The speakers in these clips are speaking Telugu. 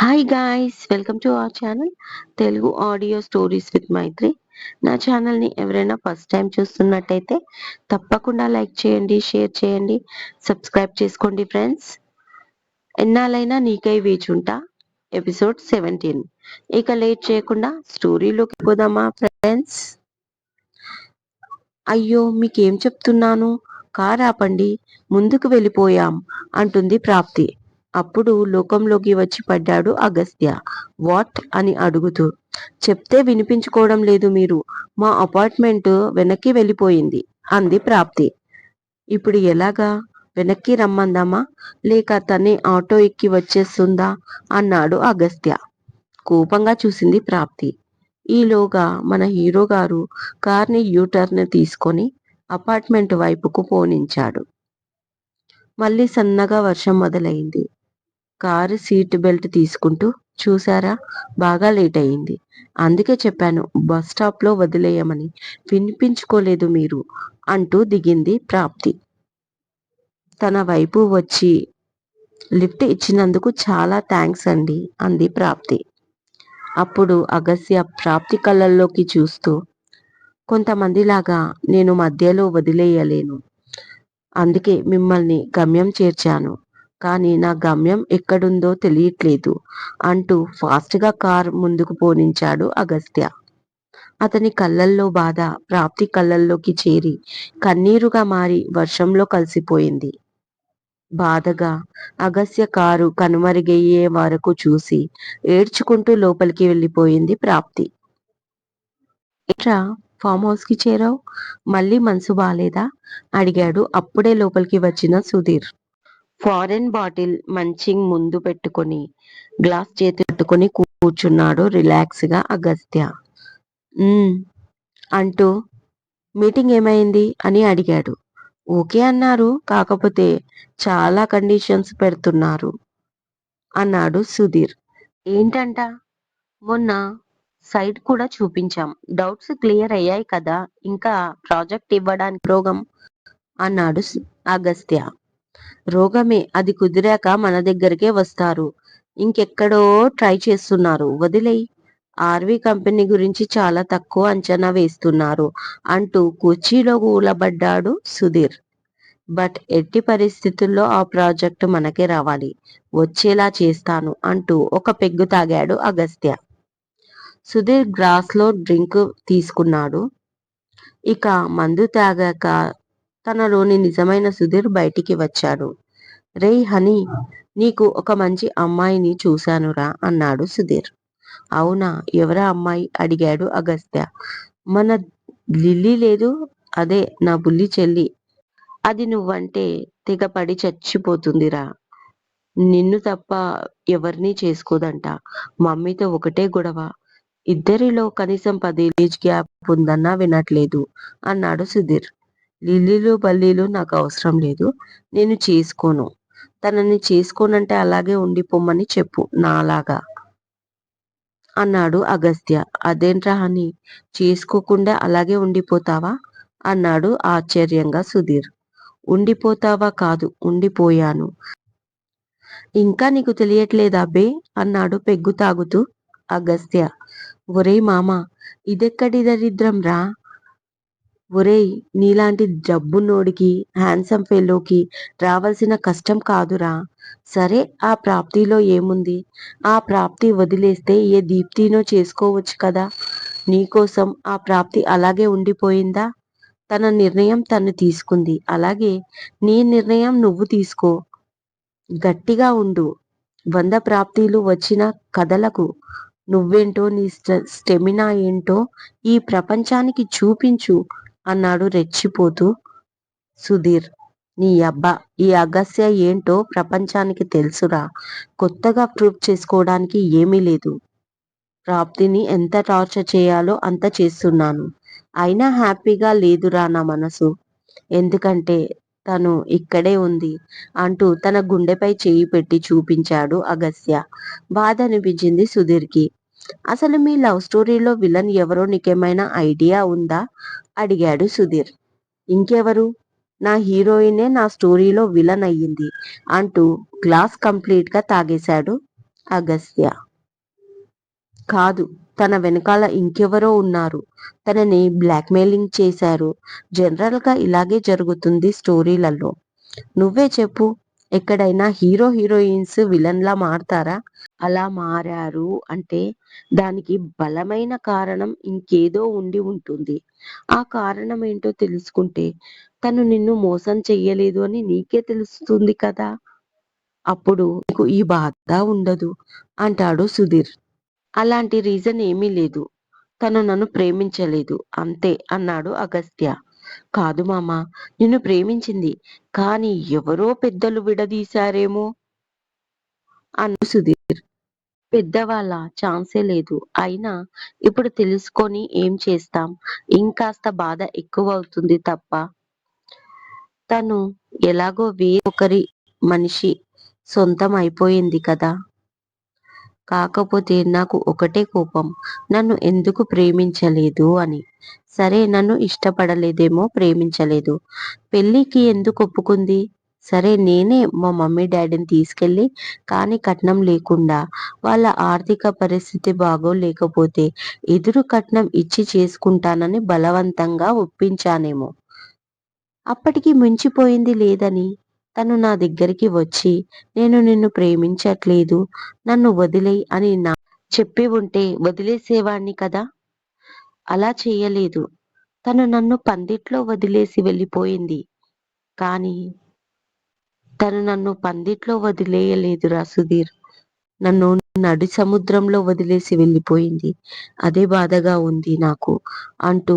Hi guys welcome to our channel Telugu audio stories with Maithri నా ఛానల్ని ఎవరైనా ఫస్ట్ టైం చూస్తున్నట్టయితే తప్పకుండా లైక్ చేయండి షేర్ చేయండి సబ్స్క్రైబ్ చేసుకోండి ఫ్రెండ్స్ ఎన్నాళ్ళైనా నీకై వేచుంటా ఎపిసోడ్ సెవెంటీన్ ఇక లేట్ చేయకుండా స్టోరీలోకి పోదామా ఫ్రెండ్స్ అయ్యో మీకేం చెప్తున్నాను? కార్ ఆపండి ముందుకు వెళ్ళిపోయాం అంటుంది ప్రాప్తి. అప్పుడు లోకంలోకి వచ్చి పడ్డాడు అగస్త్య. వాట్? అని అడుగుతూ. చెప్తే వినిపించుకోవడం లేదు మీరు. మా అపార్ట్మెంట్ వెనక్కి వెళ్ళిపోయింది అంది ప్రాప్తి. ఇప్పుడు ఎలాగా? వెనక్కి రమ్మందామా? లేక తనే ఆటో ఎక్కి వచ్చేస్తుందా? అన్నాడు అగస్త్య. కోపంగా చూసింది ప్రాప్తి. ఈలోగా మన హీరో గారు కార్ని యూటర్న్ తీసుకొని అపార్ట్మెంట్ వైపుకు పోనించాడు. మళ్ళీ సన్నగా వర్షం మొదలైంది. కారు సీట్ బెల్ట్ తీసుకుంటూ చూసారా బాగా లేట్ అయింది. అందుకే చెప్పాను బస్ స్టాప్లో వదిలేయమని. వినిపించుకోలేదు మీరు అంటూ దిగింది ప్రాప్తి. తన వైపు వచ్చి లిఫ్ట్ ఇచ్చినందుకు చాలా థ్యాంక్స్ అండి అంది ప్రాప్తి. అప్పుడు అగస్య ప్రాప్తి కళ్ళల్లోకి చూస్తూ కొంతమందిలాగా నేను మధ్యలో వదిలేయలేను. అందుకే మిమ్మల్ని గమ్యం చేర్చాను. కానీ నా గమ్యం ఎక్కడుందో తెలియట్లేదు అంటూ ఫాస్ట్గా కార్ ముందుకు పోనించాడు అగస్త్య. అతని కళ్ళల్లో బాధ ప్రాప్తి కళ్ళల్లోకి చేరి కన్నీరుగా మారి వర్షంలో కలిసిపోయింది. బాధగా అగస్య కారు కనుమరుగయ్యే వరకు చూసి ఏడ్చుకుంటూ లోపలికి వెళ్ళిపోయింది ప్రాప్తి. ఎట్రా ఫామ్ హౌస్కి చేరావు? మళ్ళీ మనసు బాలేదా? అడిగాడు అప్పుడే లోపలికి వచ్చిన సుధీర్. ఫారెన్ బాటిల్ మంచింగ్ ముందు పెట్టుకొని గ్లాస్ చేతి పెట్టుకొని కూర్చున్నాడు రిలాక్స్గా అగస్త్య అంటూ మీటింగ్ ఏమైంది? అని అడిగాడు. ఓకే అన్నారు కాకపోతే చాలా కండిషన్స్ పెడుతున్నారు అన్నాడు సుధీర్. ఏంటంట? మొన్న సైట్ కూడా చూపించాం. డౌట్స్ క్లియర్ అయ్యాయి కదా ఇంకా ప్రాజెక్ట్ ఇవ్వడానికి రోగం అన్నాడు అగస్త్య. రోగమే అది కుదిరాక మన దగ్గరికే వస్తారు. ఇంకెక్కడో ట్రై చేస్తున్నారు వదిలేయి. ఆర్వి కంపెనీ గురించి చాలా తక్కువ అంచనా వేస్తున్నారు అంటూ కుర్చీలో కూలబడ్డాడు సుధీర్. బట్ ఎట్టి పరిస్థితుల్లో ఆ ప్రాజెక్టు మనకే రావాలి వచ్చేలా చేస్తాను అంటూ ఒక పెగ్గు తాగాడు అగస్త్య. సుధీర్ గ్రాస్లో డ్రింక్ తీసుకున్నాడు. ఇక మందు తాగాక తనలోని నిజమైన సుధీర్ బయటికి వచ్చాడు. రే హనీ నీకు ఒక మంచి అమ్మాయిని చూశానురా అన్నాడు సుధీర్. అవునా? ఎవరా అమ్మాయి? అడిగాడు అగస్త్య. మన లిల్లీ లేదు. అదే నా బుల్లి చెల్లి. అది నువ్వంటే తెగపడి చచ్చిపోతుందిరా. నిన్ను తప్ప ఎవరిని చేసుకోదంట. మమ్మీతో ఒకటే గొడవ. ఇద్దరిలో కనీసం పది ఏజ్ గ్యాప్ ఉందన్నా వినట్లేదు అన్నాడు సుధీర్. లిల్లీలు బల్లీలు నాకు అవసరం లేదు. నేను చేసుకోను. తనని చేసుకోనంటే అలాగే ఉండిపోమని చెప్పు నాలాగా. అన్నాడు అగస్త్య. అదేంట్రా అని చేసుకోకుండా అలాగే ఉండిపోతావా? అన్నాడు ఆశ్చర్యంగా సుధీర్. ఉండిపోతావా కాదు ఉండిపోయాను. ఇంకా నీకు తెలియట్లేదా బే? అన్నాడు పెగ్గు తాగుతూ అగస్త్య. ఒరే మామ ఇదెక్కడి దరిద్రం రా? ఒరేయ్ నీలాంటి జబ్బున్నోడికి హ్యాండ్సమ్ ఫెలోకి రావాల్సిన కష్టం కాదురా. సరే ఆ ప్రాప్తిలో ఏముంది? ఆ ప్రాప్తి వదిలేస్తే ఏ దీప్తినో చేసుకోవచ్చు కదా. నీకోసం ఆ ప్రాప్తి అలాగే ఉండిపోయిందా? తన నిర్ణయం తను తీసుకుంది. అలాగే నీ నిర్ణయం నువ్వు తీసుకో. గట్టిగా ఉండు. వంద ప్రాప్తిలు వచ్చిన కథలకు నువ్వేంటో నీ స్టెమినా ఏంటో ఈ ప్రపంచానికి చూపించు. అన్నాడు రెచ్చిపోతూ. సుధీర్ నీ అబ్బా ఈ అగస్య ఏంటో ప్రపంచానికి తెలుసురా. కొత్తగా ప్రూవ్ చేసుకోవడానికి ఏమీ లేదు. ప్రాప్తిని ఎంత టార్చర్ చేయాలో అంత చేస్తున్నాను. అయినా హ్యాపీగా లేదురా నా మనసు. ఎందుకంటే తను ఇక్కడే ఉంది అంటూ తన గుండెపై చేయి పెట్టి చూపించాడు అగస్య. బాధ అనిపించింది సుధీర్కి. అసలు మీ లవ్ స్టోరీలో విలన్ ఎవరో నీకేమైనా ఐడియా ఉందా? అడిగాడు సుధీర్. ఇంకెవరు? నా హీరోయినే నా స్టోరీలో విలన్ అయ్యింది అంటూ గ్లాస్ కంప్లీట్గా తాగేశాడు అగస్త్య. కాదు తన వెనకాల ఇంకెవరో ఉన్నారు. తనని బ్లాక్మెయిలింగ్ చేశారు. జనరల్గా ఇలాగే జరుగుతుంది స్టోరీలలో. నువ్వే చెప్పు ఎక్కడైనా హీరో హీరోయిన్స్ విలన్ లా మారతారా? అలా మారారు అంటే దానికి బలమైన కారణం ఇంకేదో ఉండి ఉంటుంది. ఆ కారణం ఏంటో తెలుసుకుంటే తను నిన్ను మోసం చెయ్యలేదు అని నీకే తెలుస్తుంది కదా. అప్పుడు నీకు ఈ బాధ ఉండదు అంటాడు సుధీర్. అలాంటి రీజన్ ఏమీ లేదు. తను నన్ను ప్రేమించలేదు. అంతే అన్నాడు అగస్త్య. కాదు మామ నిన్ను ప్రేమించింది. కానీ ఎవరో పెద్దలు విడదీశారేమో అన్నాడు సుధీర్. పెద్దవాళ్ళ ఛాన్సే లేదు. అయినా ఇప్పుడు తెలుసుకొని ఏం చేస్తాం? ఇంకాస్త బాధ ఎక్కువ అవుతుంది తప్ప. తను ఎలాగో వేరొకరి మనిషి సొంతం అయిపోయింది కదా. కాకపోతే నాకు ఒకటే కోపం. నన్ను ఎందుకు ప్రేమించలేదు అని. సరే నన్ను ఇష్టపడలేదేమో ప్రేమించలేదు. పెళ్ళికి ఎందుకు ఒప్పుకుంది? సరే నేనే మా మమ్మీ డాడీని తీసుకెళ్ళి కానీ కట్నం లేకుండా వాళ్ళ ఆర్థిక పరిస్థితి బాగోలేకపోతే ఎదురు కట్నం ఇచ్చి చేసుకుంటానని బలవంతంగా ఒప్పించానేమో. అప్పటికి మించిపోయింది లేదని తను నా దగ్గరికి వచ్చి నేను నిన్ను ప్రేమించట్లేదు నన్ను వదిలేయి అని నా చెప్పి ఉంటే వదిలేసేవాణ్ణి కదా? అలా చేయలేదు. తను నన్ను పందిట్లో వదిలేసి వెళ్ళిపోయింది. కానీ తను నన్ను పందిట్లో వదిలేయలేదురా సుధీర్. నన్ను నడి సముద్రంలో వదిలేసి వెళ్ళిపోయింది. అదే బాధగా ఉంది నాకు అంటూ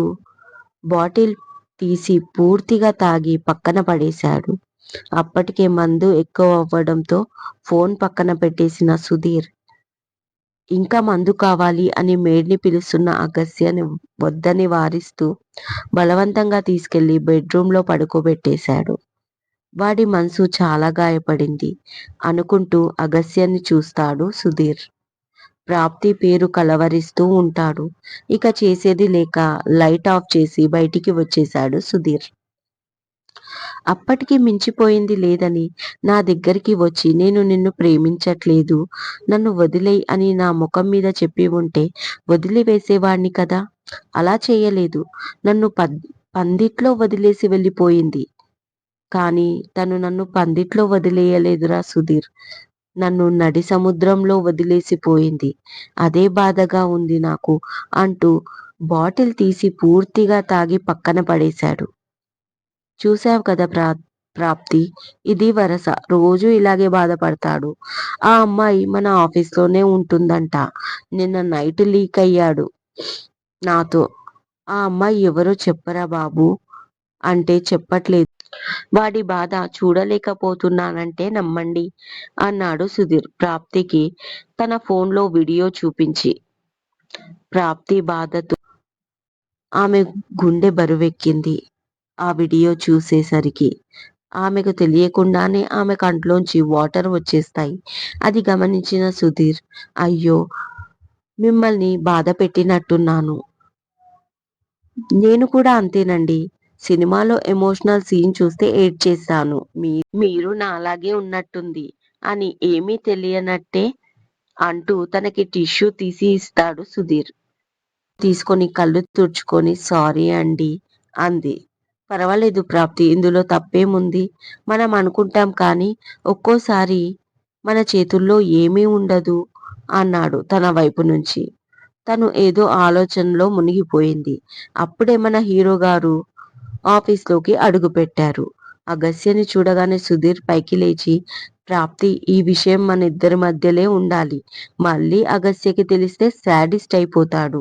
బాటిల్ తీసి పూర్తిగా తాగి పక్కన పడేశాడు. అప్పటికే మందు ఎక్కువ అవ్వడంతో ఫోన్ పక్కన పెట్టేసిన సుధీర్ ఇంకా మందు కావాలి అని మేడ్ని పిలుస్తున్న అగస్యని వద్దని వారిస్తూ బలవంతంగా తీసుకెళ్ళి బెడ్రూమ్లో పడుకోబెట్టేశాడు. వాడి మనసు చాలా గాయపడింది. అనుకుంటూ అగస్యాన్ని చూస్తాడు సుధీర్. ప్రాప్తి పేరు కలవరిస్తూ ఉంటాడు. ఇక చేసేది లేక లైట్ ఆఫ్ చేసి బయటికి వచ్చేశాడు సుధీర్. అప్పటికి మించిపోయింది లేదని నా దగ్గరికి వచ్చి నేను నిన్ను ప్రేమించట్లేదు. నన్ను వదిలేయి అని నా ముఖం మీద చెప్పి ఉంటే వదిలివేసేవాణ్ణి కదా? అలా చేయలేదు. నన్ను పద్ పందిట్లో వదిలేసి వెళ్ళిపోయింది. కానీ తను నన్ను పందిట్లో వదిలేయలేదురా సుధీర్. నన్ను నడి సముద్రంలో వదిలేసిపోయింది. అదే బాధగా ఉంది నాకు అంటూ బాటిల్ తీసి పూర్తిగా తాగి పక్కన పడేశాడు. చూసావు కదా ప్రా ప్రాప్తి? ఇది వరస. రోజు ఇలాగే బాధపడతాడు. ఆ అమ్మాయి మన ఆఫీస్లోనే ఉంటుందంట. నిన్న నైట్ లీక్ అయ్యాడు నాతో. ఆ అమ్మాయి ఎవరో చెప్పరా బాబు? అంటే చెప్పట్లేదు. వాడి బాధ చూడలేకపోతున్నానంటే నమ్మండి అన్నాడు సుధీర్ ప్రాప్తికి. తన ఫోన్లో వీడియో చూపించి ప్రాప్తి బాధతో ఆమె గుండె బరువెక్కింది. ఆ వీడియో చూసేసరికి ఆమెకు తెలియకుండానే ఆమె కంట్లోంచి వాటర్ వచ్చేస్తాయి. అది గమనించిన సుధీర్ అయ్యో మిమ్మల్ని బాధ పెట్టినట్టున్నాను. నేను కూడా అంతేనండి సినిమాలో ఎమోషనల్ సీన్ చూస్తే ఏడ్ చేశాను మీ మీరు నాలాగే ఉన్నట్టుంది అని ఏమీ తెలియనట్టే అంటూ తనకి టిష్యూ తీసి ఇస్తాడు సుధీర్. తీసుకొని కళ్ళు తుడుచుకొని సారీ అండి అంది. పర్వాలేదు ప్రాప్తి ఇందులో తప్పేముంది? మనం అనుకుంటాం కానీ ఒక్కోసారి మన చేతుల్లో ఏమీ ఉండదు అన్నాడు తన వైపు నుంచి. తను ఏదో ఆలోచనలో మునిగిపోయింది. అప్పుడే మన హీరో గారు ఆఫీస్లోకి అడుగుపెట్టారు అగస్యని చూడగానే సుధీర్ పైకి లేచి ప్రాప్తి ఈ విషయం మన ఇద్దరి మధ్యలే ఉండాలి. మళ్ళీ అగస్యకి తెలిస్తే శాడిస్ట్ అయిపోతాడు.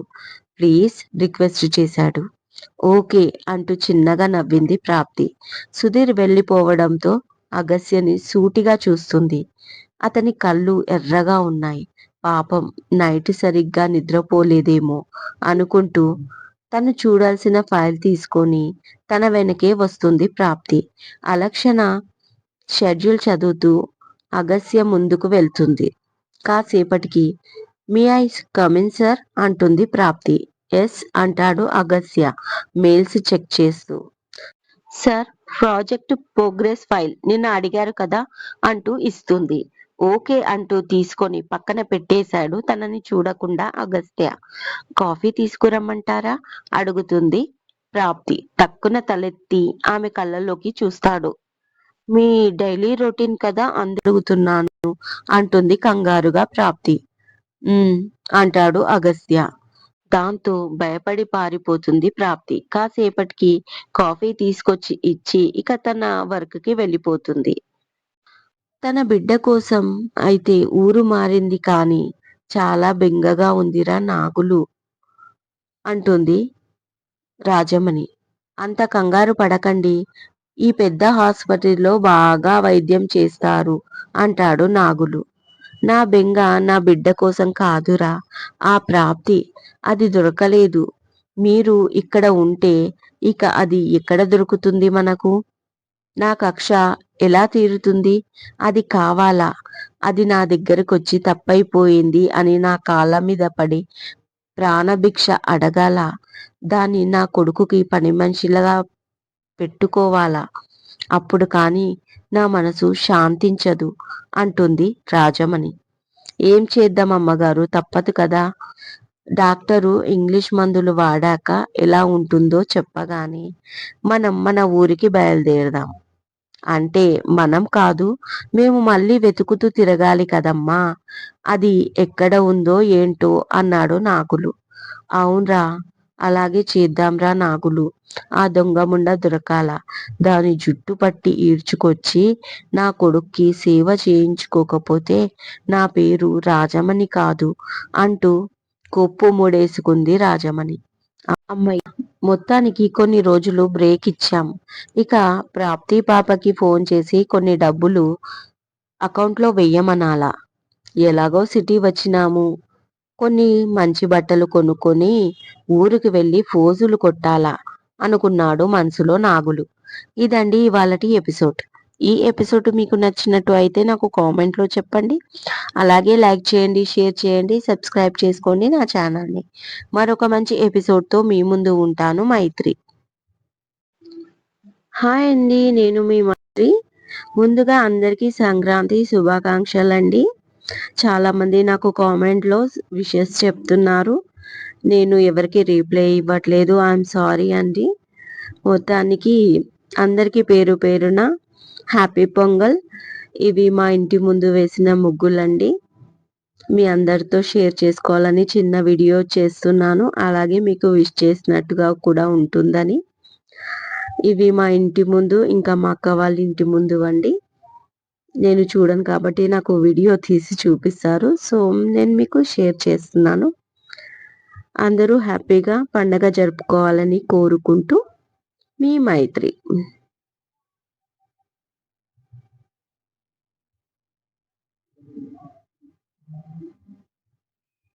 ప్లీజ్ రిక్వెస్ట్ చేశాడు. ఓకే అంటూ చిన్నగా నవ్వింది ప్రాప్తి. సుధీర్ వెళ్ళిపోవడంతో అగస్యని సూటిగా చూస్తుంది. అతని కళ్ళు ఎర్రగా ఉన్నాయి. పాపం నైట్ సరిగ్గా నిద్రపోలేదేమో అనుకుంటూ తను చూడాల్సిన ఫైల్ తీసుకొని తన వెనకే వస్తుంది ప్రాప్తి. అలక్షణ షెడ్యూల్ చదువుతూ అగస్య ముందుకు వెళ్తుంది. కాసేపటికి మీ ఐ కమిన్ సార్ అంటుంది ప్రాప్తి. ఎస్ అంటాడు అగస్య మెయిల్స్ చెక్ చేస్తూ. సార్ ప్రాజెక్ట్ ప్రోగ్రెస్ ఫైల్ నిన్న అడిగారు కదా అంటూ ఇస్తుంది. ఓకే అంటూ తీసుకొని పక్కన పెట్టేశాడు తనని చూడకుండా అగస్త్య. కాఫీ తీసుకురమ్మంటారా? అడుగుతుంది ప్రాప్తి. తక్కున తలెత్తి ఆమె కళ్ళల్లోకి చూస్తాడు. మీ డైలీ రొటీన్ కదా? అందుడుగుతున్నాను అంటుంది కంగారుగా ప్రాప్తి. "ఉమ్," అంటాడు అగస్త్య. దాంతో భయపడి పారిపోతుంది ప్రాప్తి. కాసేపటికి కాఫీ తీసుకొచ్చి ఇచ్చి ఇక తన వర్క్కి వెళ్ళిపోతుంది. తన బిడ్డ కోసం అయితే ఊరు మారింది కాని చాలా బెంగగా ఉందిరా నాగులు అంటుంది రాజమణి. అంత కంగారు పడకండి ఈ పెద్ద హాస్పిటల్లో బాగా వైద్యం చేస్తారు అంటాడు నాగులు. నా బెంగ నా బిడ్డ కోసం కాదురా ఆ ప్రాప్తి అది దొరకలేదు. మీరు ఇక్కడ ఉంటే ఇక అది ఎక్కడ దొరుకుతుంది మనకు? నా కక్ష ఎలా తీరుతుంది? అది కావాలా? అది నా దగ్గరకొచ్చి తప్పైపోయింది అని నా కాళ్ళ మీద పడి ప్రాణభిక్ష అడగాల. దాన్ని నా కొడుకుకి పని మనిషిలాగా పెట్టుకోవాలా? అప్పుడు కానీ నా మనసు శాంతించదు అంటుంది రాజమణి. ఏం చేద్దాం అమ్మగారు? తప్పదు కదా. డాక్టరు ఇంగ్లీష్ మందులు వాడాక ఎలా ఉంటుందో చెప్పగానే మనం మన ఊరికి బయలుదేరదాం. అంటే మనం కాదు మేము మళ్ళీ వెతుకుతూ తిరగాలి కదమ్మా. అది ఎక్కడ ఉందో ఏంటో అన్నాడు నాగులు. అవునరా అలాగే చేద్దాంరా నాగులు. ఆ దొంగముండ దొరకాల. దాని జుట్టు పట్టి ఈడ్చుకొచ్చి నా కొడుక్కి సేవ చేయించుకోకపోతే నా పేరు రాజమణి కాదు అంటూ కొప్పు మూడేసుకుంది రాజమణి. అమ్మయ్య మొత్తానికి కొన్ని రోజులు బ్రేక్ ఇచ్చాం. ఇక ప్రాప్తి పాపకి ఫోన్ చేసి కొన్ని డబ్బులు అకౌంట్లో వెయ్యమనాలా? ఎలాగో సిటీ వచ్చినాము. కొన్ని మంచి బట్టలు కొనుక్కొని ఊరికి వెళ్ళి ఫోజులు కొట్టాలా? అనుకున్నాడు మనసులో నాగులు. ఇదండి ఇవాళటి ఎపిసోడ్. ఈ ఎపిసోడ్ మీకు నచ్చినట్టు అయితే నాకు కామెంట్లో చెప్పండి. అలాగే లైక్ చేయండి షేర్ చేయండి సబ్స్క్రైబ్ చేసుకోండి నా ఛానల్ని మరొక మంచి ఎపిసోడ్తో మీ ముందు ఉంటాను మైత్రి. హాయ్ అండి నేను మీ మైత్రి. ముందుగా అందరికీ సంక్రాంతి శుభాకాంక్షలు అండి. చాలామంది నాకు కామెంట్లో విషెస్ చెప్తున్నారు. నేను ఎవరికి రీప్లై ఇవ్వట్లేదు ఐఎమ్ సారీ అండి. మొత్తానికి అందరికీ పేరు పేరున హ్యాపీ పొంగల్. ఇవి మా ఇంటి ముందు వేసిన ముగ్గులండి. మీ అందరితో షేర్ చేసుకోవాలని చిన్న వీడియో చేస్తున్నాను. అలాగే మీకు విష్ చేసినట్టుగా కూడా ఉంటుందని. ఇవి మా ఇంటి ముందు ఇంకా మా అక్క వాళ్ళ ఇంటి ముందు అండి. నేను చూడను కాబట్టి నాకు వీడియో తీసి చూపిస్తారు. సో నేను మీకు షేర్ చేస్తున్నాను. అందరూ హ్యాపీగా పండగ జరుపుకోవాలని కోరుకుంటూ మీ మైత్రి.